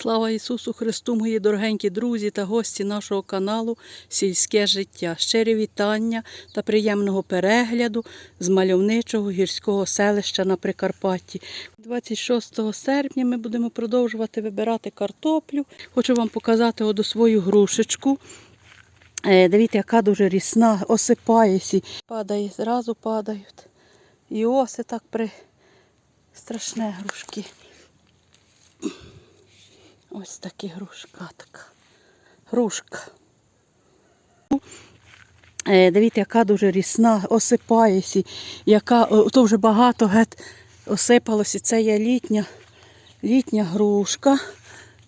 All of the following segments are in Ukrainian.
Слава Ісусу Христу, мої дорогенькі друзі та гості нашого каналу Сільське життя. Щирі вітання та приємного перегляду з мальовничого гірського селища на Прикарпатті. 26 серпня ми будемо продовжувати вибирати картоплю. Хочу вам показати оду свою грушечку. Е, Дивіться, яка дуже рісна, осипається. Падає, зразу падають. І оси так при страшне грушки. Ось такі грушка така. Грушка. Е, Дивіться, яка дуже рісна, осипається, яка, то вже багато гет осипалося. Це є літня, літня грушка.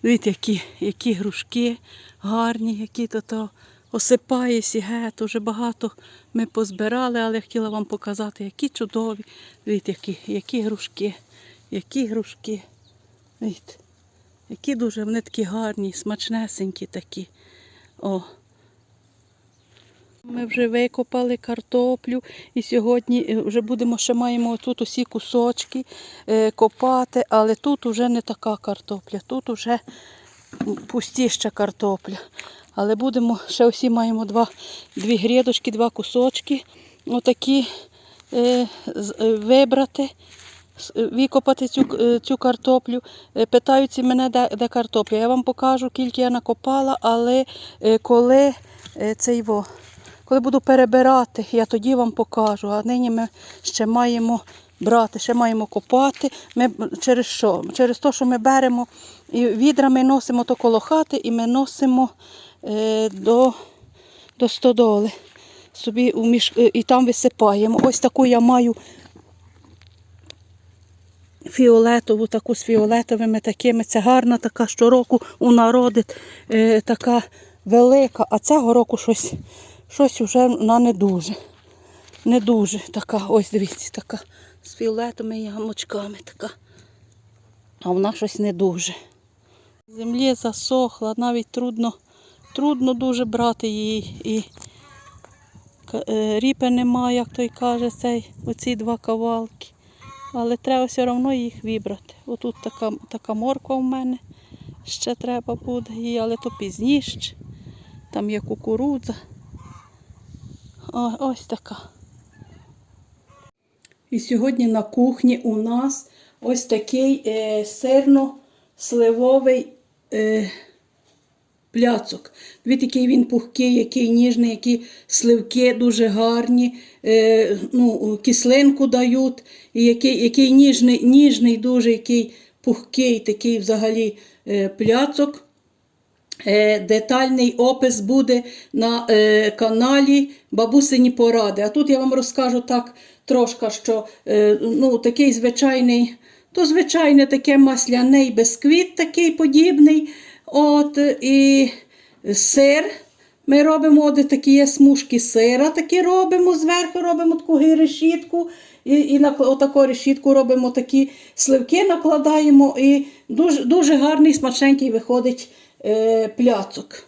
Дивіться, які, які грушки гарні, які то, то осипається гет. Уже багато ми позбирали, але я хотіла вам показати, які чудові. Дивіться, які, які грушки, які грушки. Дивіться. Які дуже вони такі гарні, смачнесенькі такі. О. Ми вже викопали картоплю і сьогодні е, вже будемо ще маємо тут усі кусочки е, копати, але тут вже не така картопля, тут вже пустіща картопля. Але будемо, ще усі маємо два, дві грядочки, два кусочки отакі е, е, вибрати викопати цю, е, цю картоплю. Е, Питаються мене, де, де картопля. Я вам покажу, скільки я накопала, але е, коли е, цей во, коли буду перебирати, я тоді вам покажу. А нині ми ще маємо брати, ще маємо копати. Ми через що? Через те, що ми беремо і відрами носимо то коло хати, і ми носимо е, до, до стодоли. Собі у міш... е, і там висипаємо. Ось таку я маю фіолетову, таку з фіолетовими такими. Це гарна така щороку у народи е, така велика, а цього року щось, щось вже вона не дуже. Не дуже така, ось дивіться, така з фіолетовими ямочками така. А вона щось не дуже. Землі засохла, навіть трудно, трудно дуже брати її. І е, ріпи немає, як той каже, цей, оці два кавалки. Але треба все одно їх вибрати. Отут така, така морква в мене. Ще треба буде її, але то пізніше. Там є кукурудза. О, ось така. І сьогодні на кухні у нас ось такий е, сирно-сливовий е, пляцок. Дивіться, який він пухкий, який ніжний, які сливки дуже гарні, е, ну, кислинку дають, і який, який ніжний, ніжний, дуже який пухкий, такий взагалі е, пляцок. Е, Детальний опис буде на е, каналі Бабусині Поради. А тут я вам розкажу так трошки, що е, ну, такий звичайний, то звичайне таке масляний бисквіт, такий подібний. От, і сир. Ми робимо от такі смужки сира, такі робимо, зверху робимо таку решітку. І, і на отаку решітку робимо такі сливки, накладаємо, і дуже, дуже гарний, смачненький виходить е, пляцок.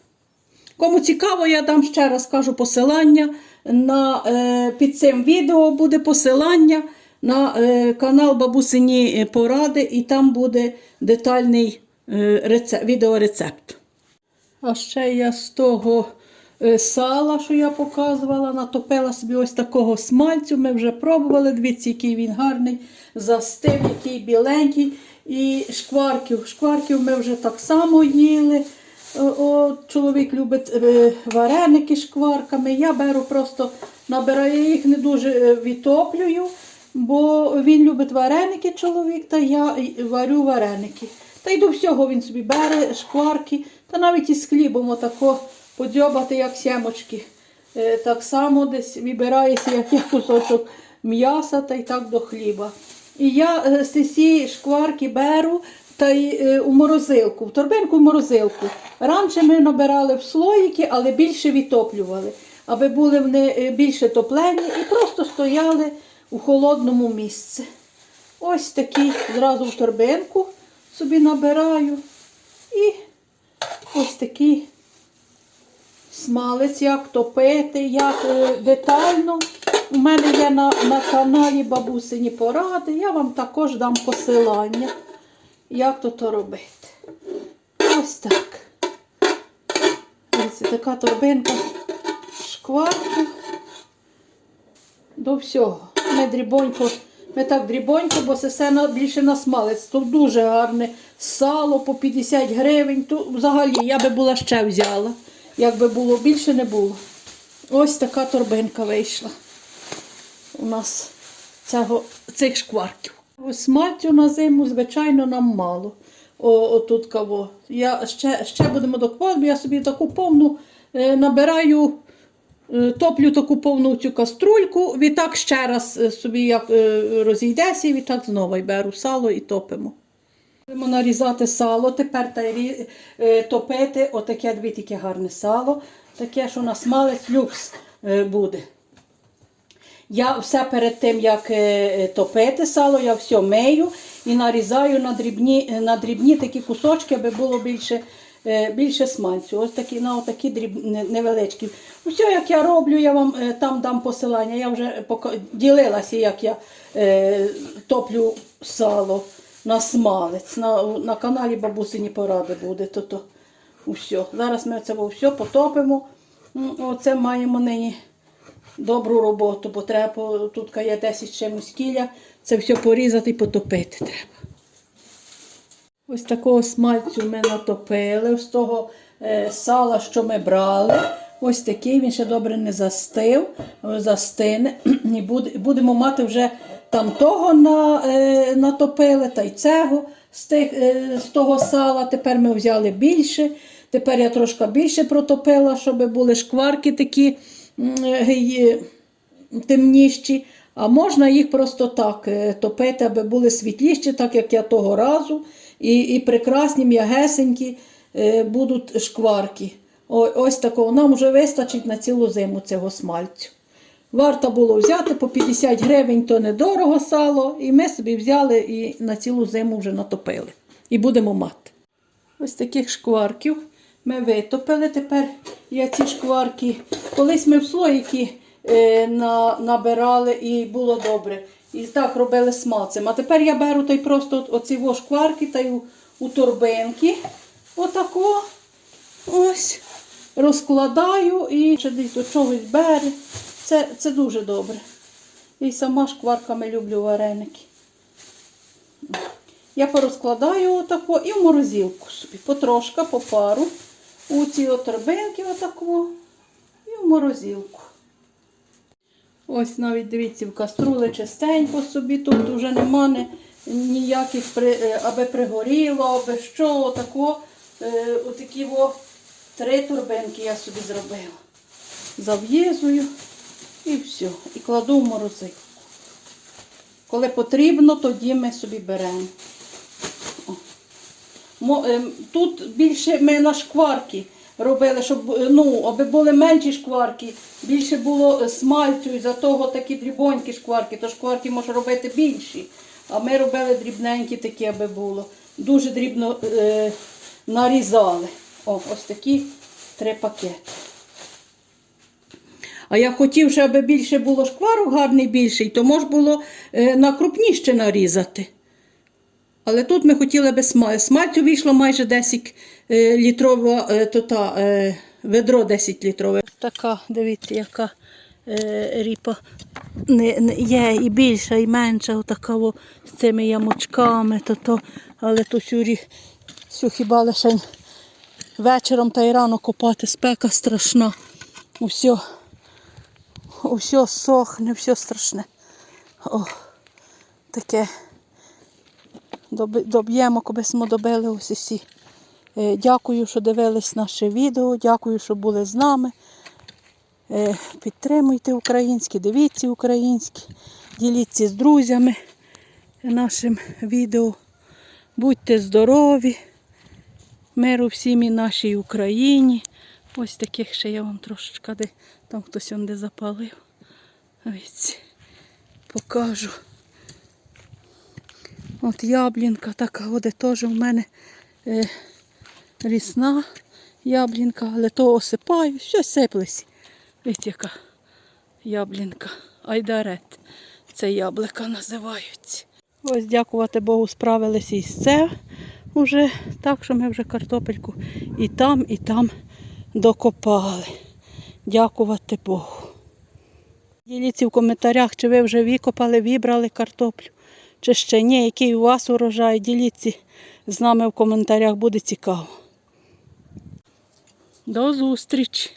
Кому цікаво, я дам ще раз кажу посилання. На, е, під цим відео буде посилання на е, канал Бабусині Поради, і там буде детальний е, рецепт, відеорецепт. А ще я з того е, сала, що я показувала, натопила собі ось такого смальцю. Ми вже пробували. Дивіться, який він гарний, застив, який біленький. І шкварків. Шкварків ми вже так само їли. О, о, чоловік любить е, вареники шкварками. Я беру просто набираю, їх не дуже е, відтоплюю, бо він любить вареники, чоловік, та я варю вареники. Та й до всього він собі бере шкварки, та навіть із хлібом отако подьобати, як сімочки. Е, Так само десь вибирається, як я кусочок м'яса, та й так до хліба. І я е, з ці шкварки беру та й е, у морозилку, в торбинку в морозилку. Раніше ми набирали в слоїки, але більше відтоплювали, аби були вони більше топлені і просто стояли у холодному місці. Ось такий зразу в торбинку собі набираю і ось такий смалець, як топити, як е, детально. У мене є на на каналі бабусині поради, я вам також дам посилання, як то то робити. Ось так. Ось така торбинка шкварку. До всього. Ми дрібонько ми так дрібонько, бо це все більше на смалець. Тут дуже гарне сало по 50 гривень. Тут взагалі я би була ще взяла. Якби було більше, не було. Ось така торбинка вийшла. У нас цього, цих шкварків. Сматтю на зиму, звичайно, нам мало. О, отут кого. Я ще, ще будемо докладати, я собі таку повну е, набираю, топлю таку повну цю каструльку, відтак ще раз е, собі як е, розійдеся, і відтак знову й беру сало і топимо. Будемо нарізати сало, тепер та е, топити отаке дві таке гарне сало, таке, що на смалець люкс е, буде. Я все перед тим, як е, е, топити сало, я все мию і нарізаю на дрібні, е, на дрібні такі кусочки, аби було більше, е, більше смальцю. Ось такі, на такі дрібни невеличкі. Все, як я роблю, я вам е, там дам посилання. Я вже ділилася, як я е, топлю сало на смалець. На, на каналі бабусині поради буде. То, то, все. Зараз ми це все потопимо. Оце маємо нині добру роботу, бо треба тут є 10 чимось кіля, це все порізати і потопити треба. Ось такого смальцю ми натопили, з того е, сала, що ми брали. Ось такий, він ще добре не застив, е, застине. І будемо мати вже там того на, е, натопили, та й цього з, тих, е, з того сала. Тепер ми взяли більше. Тепер я трошки більше протопила, щоб були шкварки такі е, темніші. А можна їх просто так е, топити, аби були світліші, так як я того разу. І, і прекрасні, м'ягесенькі е, будуть шкварки. О, ось такого. Нам вже вистачить на цілу зиму цього смальцю. Варто було взяти по 50 гривень, то недорого сало, і ми собі взяли і на цілу зиму вже натопили. І будемо мати. Ось таких шкварків ми витопили. Тепер я ці шкварки. Колись ми в слоїки е, на, набирали і було добре. І так робили смалцем. А тепер я беру той просто оці шкварки та й у, у торбинки. Отако. Ось. Розкладаю і ще десь до чогось бере. Це, це дуже добре. І сама шкварками люблю вареники. Я порозкладаю отако і в морозилку собі. Потрошка, по пару. У ці торбинки отако. І в морозилку. Ось навіть дивіться, в каструли чистенько собі. Тут вже нема ні- ніяких, е, аби пригоріло, аби що, отако. Е, отакі о, три торбинки я собі зробила. Зав'єзую і все. І кладу в морозилку. Коли потрібно, тоді ми собі беремо. Ем, Тут більше ми на шкварки робили, щоб е, ну, аби були менші шкварки, більше було е, смальцю, і за того такі дрібонькі шкварки, то шкварки можна робити більші. А ми робили дрібненькі такі, аби було. Дуже дрібно е, нарізали. О, ось такі три пакети. А я хотів, щоб більше було шкварок гарний більший, то можна було е, на крупніше нарізати. Але тут ми хотіли би смаль. Смальцю вийшло майже 10 е, літрова, е, е, ведро 10 літрове. Така, дивіться, яка ріпа не, не, є і більша, і менша, отака о, з цими ямочками, то, то, але то сюрі, сю хіба лише вечором та й рано копати, спека страшна. Усьо, усьо сохне, все страшне. О, таке доб'ємо, коли ми добили ось усі. Е, Дякую, що дивились наше відео. Дякую, що були з нами. Е, Підтримуйте українське, дивіться українське, діліться з друзями нашим відео. Будьте здорові, миру всім і нашій Україні. Ось таких ще я вам трошечки, де там хтось он де запалив. Ось, покажу. От яблінка така, де теж у мене е, рісна яблінка, але то осипаю, все сиплеся. Ось яка яблінка. Айдарет. Це яблука називаються. Ось дякувати Богу, справилися із це вже так, що ми вже картопельку і там, і там докопали. Дякувати Богу. Діліться в коментарях, чи ви вже викопали, вибрали картоплю, чи ще ні, який у вас урожай. Діліться з нами в коментарях, буде цікаво. До зустрічі!